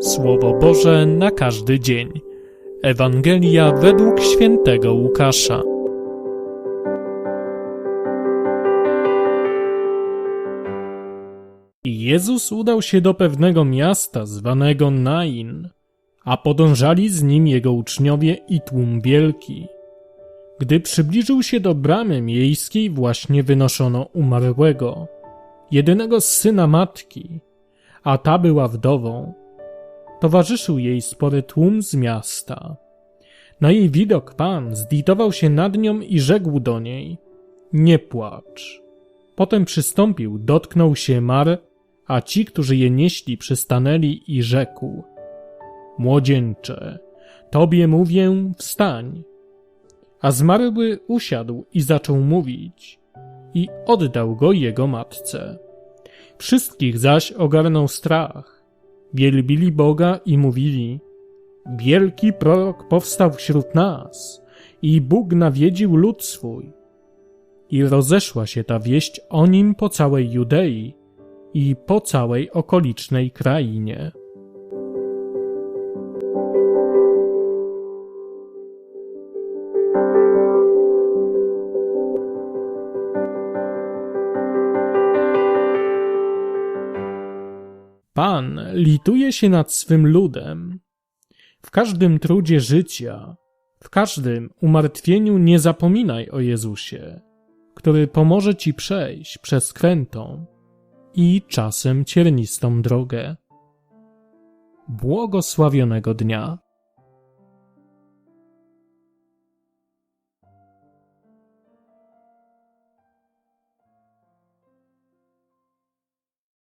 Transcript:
Słowo Boże na każdy dzień. Ewangelia według świętego Łukasza. Jezus udał się do pewnego miasta zwanego Nain, a podążali z nim jego uczniowie i tłum wielki. Gdy przybliżył się do bramy miejskiej, właśnie wynoszono umarłego, jedynego syna matki, a ta była wdową. Towarzyszył jej spory tłum z miasta. Na jej widok pan zlitował się nad nią i rzekł do niej: Nie płacz. Potem przystąpił, dotknął się mar, a ci, którzy je nieśli, przystanęli i rzekł: Młodzieńcze, tobie mówię, wstań. A zmarły usiadł i zaczął mówić, i oddał go jego matce. Wszystkich zaś ogarnął strach. Wielbili Boga i mówili: Wielki prorok powstał wśród nas, i Bóg nawiedził lud swój. I rozeszła się ta wieść o nim po całej Judei i po całej okolicznej krainie. Pan lituje się nad swym ludem. W każdym trudzie życia, w każdym umartwieniu nie zapominaj o Jezusie, który pomoże ci przejść przez krętą i czasem ciernistą drogę. Błogosławionego dnia.